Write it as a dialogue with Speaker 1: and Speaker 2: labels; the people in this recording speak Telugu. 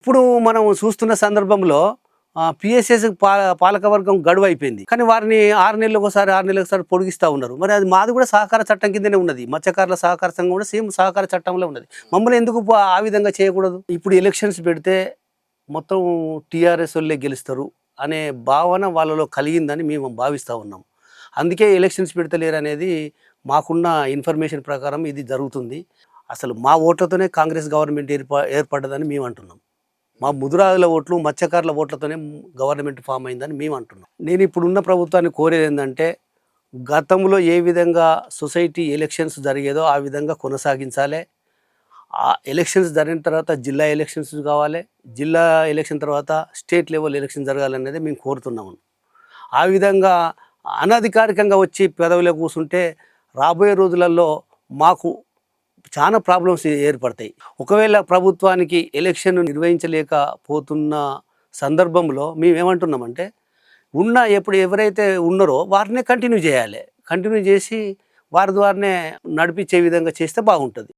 Speaker 1: ఇప్పుడు మనం చూస్తున్న సందర్భంలో పిఎస్ఎస్ పాలకవర్గం గడువు అయిపోయింది కానీ వారిని ఆరు నెలలకు ఒకసారి ఆరు నెలలకు ఒకసారి పొడిగిస్తూ ఉన్నారు. మరి అది మాది కూడా సహకార చట్టం కిందనే ఉన్నది. మత్స్యకారుల సహకార సంఘం కూడా సేమ్ సహకార చట్టంలో ఉన్నది. మమ్మల్ని ఎందుకు ఆ విధంగా చేయకూడదు? ఇప్పుడు ఎలక్షన్స్ పెడితే మొత్తం టీఆర్ఎస్ వాళ్ళే గెలుస్తారు అనే భావన వాళ్ళలో కలిగిందని మేము భావిస్తూ ఉన్నాం. అందుకే ఎలక్షన్స్ పెడతలేరు అనేది మాకున్న ఇన్ఫర్మేషన్ ప్రకారం ఇది జరుగుతుంది. అసలు మా ఓట్లతోనే కాంగ్రెస్ గవర్నమెంట్ ఏర్ప ఏర్పడ్డదని మేము అంటున్నాం. మా ముదురాదుల ఓట్లు మత్స్యకారుల ఓట్లతోనే గవర్నమెంట్ ఫామ్ అయిందని మేము అంటున్నాం. నేను ఇప్పుడున్న ప్రభుత్వాన్ని కోరేది ఏంటంటే గతంలో ఏ విధంగా సొసైటీ ఎలక్షన్స్ జరిగేదో ఆ విధంగా కొనసాగించాలి. ఆ ఎలక్షన్స్ జరిగిన తర్వాత జిల్లా ఎలక్షన్స్ కావాలి జిల్లా ఎలక్షన్ తర్వాత స్టేట్ లెవెల్ ఎలక్షన్ జరగాలనేది మేము కోరుతున్నాము. ఆ విధంగా అనధికారికంగా వచ్చి పెదవిలో కూర్చుంటే రాబోయే రోజులలో మాకు చాలా ప్రాబ్లమ్స్ ఏర్పడతాయి. ఒకవేళ ప్రభుత్వానికి ఎలక్షన్ నిర్వహించలేకపోతున్న సందర్భంలో మేము ఏమంటున్నామంటే ఉన్న ఎప్పుడు ఎవరైతే ఉన్నారో వారినే కంటిన్యూ చేయాలి. కంటిన్యూ చేసి వారి ద్వారానే నడిపించే విధంగా చేస్తే బాగుంటుంది.